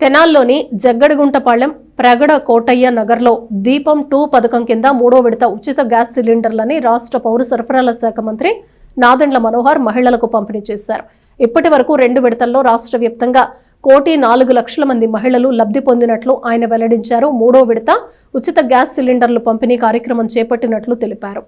తెనాల్లోని జగ్గడిగుంటపాళెం ప్రగడ కోటయ్య నగర్లో దీపం టూ పథకం కింద మూడో విడత ఉచిత గ్యాస్ సిలిండర్లని రాష్ట్ర పౌర సరఫరాల శాఖ మంత్రి నాదెండ్ల మనోహర్ మహిళలకు పంపిణీ చేశారు. ఇప్పటి వరకు రెండు విడతల్లో రాష్ట్ర వ్యాప్తంగా కోటి నాలుగు లక్షల మంది మహిళలు లబ్ధి పొందినట్లు ఆయన వెల్లడించారు. మూడో విడత ఉచిత గ్యాస్ సిలిండర్లు పంపిణీ కార్యక్రమం చేపట్టినట్లు తెలిపారు.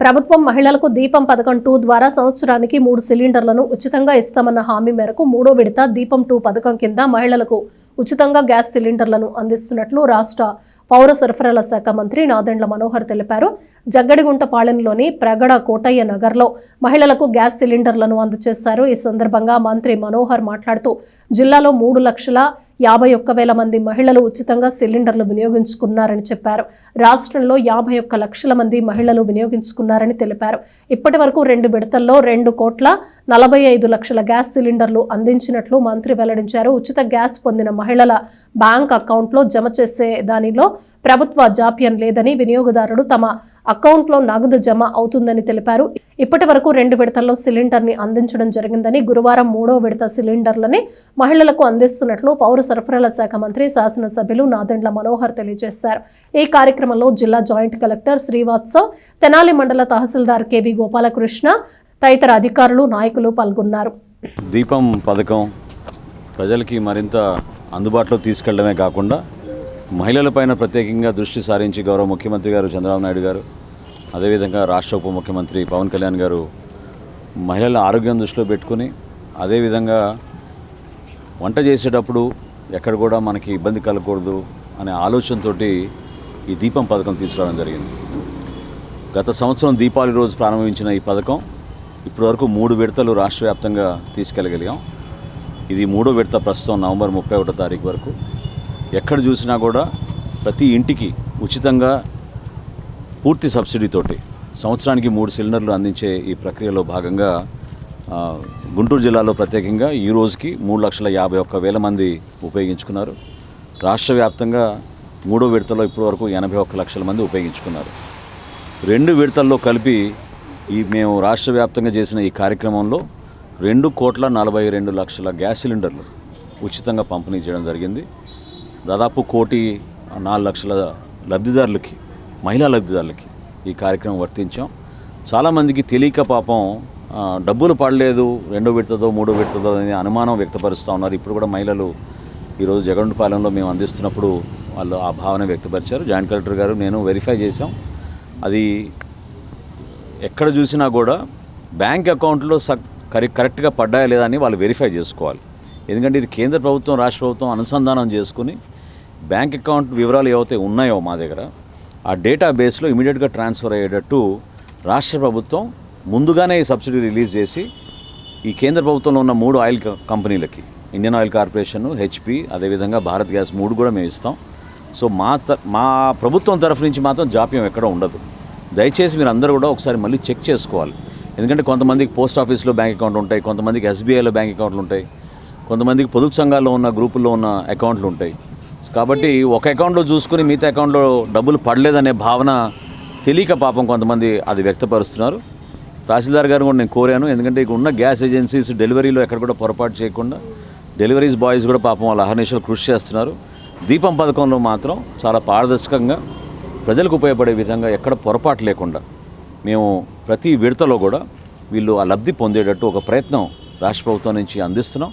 ప్రభుత్వం మహిళలకు దీపం పథకం టూ ద్వారా సంవత్సరానికి మూడు సిలిండర్లను ఉచితంగా ఇస్తామన్న హామీ మేరకు మూడో విడత దీపం టూ పథకం కింద మహిళలకు ఉచితంగా గ్యాస్ సిలిండర్లను అందిస్తున్నట్లు రాష్ట్ర పౌర సరఫరాల శాఖ మంత్రి నాదెండ్ల మనోహర్ తెలిపారు. జగ్గడిగుంటపాలెంలోని ప్రగడ కోటయ్య నగర్లో మహిళలకు గ్యాస్ సిలిండర్లను అందజేశారు. ఈ సందర్భంగా మంత్రి మనోహర్ మాట్లాడుతూ జిల్లాలో మూడు లక్షల యాభై ఒక్క వేల మంది మహిళలు ఉచితంగా సిలిండర్లు వినియోగించుకున్నారని చెప్పారు. రాష్ట్రంలో యాభై ఒక్క లక్షల మంది మహిళలు వినియోగించుకున్నారని తెలిపారు. ఇప్పటి వరకు రెండు విడతల్లో రెండు కోట్ల నలభై ఐదు లక్షల గ్యాస్ సిలిండర్లు అందించినట్లు మంత్రి వెల్లడించారు. ఉచిత గ్యాస్ పొందిన మహిళల బ్యాంక్ అకౌంట్లో జమ చేసే దానిలో ప్రభుత్వ జాప్యం లేదని వినియోగదారుడు తమ అకౌంట్లో నగదు జమ అవుతుందని తెలిపారు. ఇప్పటి వరకు రెండు విడతల్లో సిలిండర్ని అందించడం జరిగిందని గురువారం మూడో విడత సిలిండర్లని మహిళలకు అందిస్తున్నట్లు పౌర సరఫరాల శాఖ మంత్రి శాసనసభ్యులు నాదెండ్ల మనోహర్ తెలియజేశారు. ఈ కార్యక్రమంలో జిల్లా జాయింట్ కలెక్టర్ శ్రీవాత్సవ్ తెనాలి మండల తహసీల్దార్ కెవి గోపాలకృష్ణ తదితర అధికారులు నాయకులు పాల్గొన్నారు. దీపం పథకం ప్రజలకి మరింత అందుబాటులో తీసుకెళ్ళడమే కాకుండా మహిళలపైన ప్రత్యేకంగా దృష్టి సారించి గౌరవ ముఖ్యమంత్రి గారు చంద్రబాబు నాయుడు గారు అదేవిధంగా రాష్ట్ర ఉప ముఖ్యమంత్రి పవన్ కళ్యాణ్ గారు మహిళల ఆరోగ్యం దృష్టిలో పెట్టుకుని అదేవిధంగా వంట చేసేటప్పుడు ఎక్కడ కూడా మనకి ఇబ్బంది కలగకూడదు అనే ఆలోచనతోటి ఈ దీపం పథకం తీసుకురావడం జరిగింది. గత సంవత్సరం దీపావళి రోజు ప్రారంభించిన ఈ పథకం ఇప్పటివరకు మూడు విడతలు రాష్ట్ర వ్యాప్తంగా తీసుకెళ్ళగలిగాం. ఇది మూడో విడత ప్రస్తుతం నవంబర్ ముప్పై ఒకటో తారీఖు వరకు. ఎక్కడ చూసినా కూడా ప్రతి ఇంటికి ఉచితంగా పూర్తి సబ్సిడీతోటి సంవత్సరానికి మూడు సిలిండర్లు అందించే ఈ ప్రక్రియలో భాగంగా గుంటూరు జిల్లాలో ప్రత్యేకంగా ఈ రోజుకి మూడు లక్షల యాభై ఒక్క వేల మంది ఉపయోగించుకున్నారు. రాష్ట్ర వ్యాప్తంగా మూడో విడతలో ఇప్పటివరకు ఎనభై ఒక్క లక్షల మంది ఉపయోగించుకున్నారు. రెండు విడతల్లో కలిపి ఈ మేము రాష్ట్ర వ్యాప్తంగా చేసిన ఈ కార్యక్రమంలో రెండు కోట్ల నలభై రెండు లక్షల గ్యాస్ సిలిండర్లు ఉచితంగా పంపిణీ చేయడం జరిగింది. దాదాపు కోటి నాలుగు లక్షల లబ్ధిదారులకి మహిళా లబ్ధిదారులకి ఈ కార్యక్రమం వర్తించాం. చాలామందికి తెలియక పాపం డబ్బులు పడలేదు రెండో విడతదో మూడో విడతదో అనే అనుమానం వ్యక్తపరుస్తూ ఉన్నారు. ఇప్పుడు కూడా మహిళలు ఈరోజు జగండుపాలెంలో మేము అందిస్తున్నప్పుడు వాళ్ళు ఆ భావన వ్యక్తపరిచారు. జాయింట్ కలెక్టర్ గారు నేను వెరిఫై చేశాం. అది ఎక్కడ చూసినా కూడా బ్యాంక్ అకౌంట్లో సక్ కరె కరెక్ట్గా పడ్డాయా లేదా అని వాళ్ళు వెరిఫై చేసుకోవాలి. ఎందుకంటే ఇది కేంద్ర ప్రభుత్వం రాష్ట్ర ప్రభుత్వం అనుసంధానం చేసుకుని బ్యాంక్ అకౌంట్ వివరాలు ఏవైతే ఉన్నాయో మా దగ్గర ఆ డేటా బేస్లో ఇమీడియట్గా ట్రాన్స్ఫర్ అయ్యేటట్టు రాష్ట్ర ప్రభుత్వం ముందుగానే ఈ సబ్సిడీ రిలీజ్ చేసి ఈ కేంద్ర ప్రభుత్వంలో ఉన్న మూడు ఆయిల్ కంపెనీలకి ఇండియన్ ఆయిల్ కార్పొరేషన్ హెచ్పి అదేవిధంగా భారత్ గ్యాస్ మూడు కూడా మేము ఇస్తాం. సో మా త మా ప్రభుత్వం తరఫు నుంచి మాత్రం జాప్యం ఎక్కడ ఉండదు. దయచేసి మీరు అందరూ కూడా ఒకసారి మళ్ళీ చెక్ చేసుకోవాలి. ఎందుకంటే కొంతమందికి పోస్ట్ ఆఫీస్లో బ్యాంక్ అకౌంట్ ఉంటాయి కొంతమందికి ఎస్బీఐలో బ్యాంక్ అకౌంట్లు ఉంటాయి కొంతమందికి పొదుపు సంఘాల్లో ఉన్న గ్రూపుల్లో ఉన్న అకౌంట్లు ఉంటాయి. కాబట్టి ఒక అకౌంట్లో చూసుకుని మిగతా అకౌంట్లో డబ్బులు పడలేదనే భావన తెలియక పాపం కొంతమంది అది వ్యక్తపరుస్తున్నారు. తహసీల్దార్ గారు కూడా నేను కోరాను ఎందుకంటే ఇక్కడ ఉన్న గ్యాస్ ఏజెన్సీస్ డెలివరీలో ఎక్కడ కూడా పొరపాటు చేయకుండా డెలివరీస్ బాయ్స్ కూడా పాపం వాళ్ళ అహర్నిశలు కృషి చేస్తున్నారు. దీపం పథకంలో మాత్రం చాలా పారదర్శకంగా ప్రజలకు ఉపయోగపడే విధంగా ఎక్కడ పొరపాటు లేకుండా మేము ప్రతి విడతలో కూడా వీళ్ళు ఆ లబ్ధి పొందేటట్టు ఒక ప్రయత్నం రాష్ట్ర ప్రభుత్వం నుంచి అందిస్తున్నాం.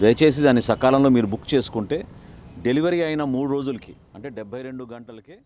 దయచేసి దాన్ని సకాలంలో మీరు బుక్ చేసుకుంటే డెలివరీ అయిన మూడు రోజులకి అంటే డెబ్బై రెండు గంటలకే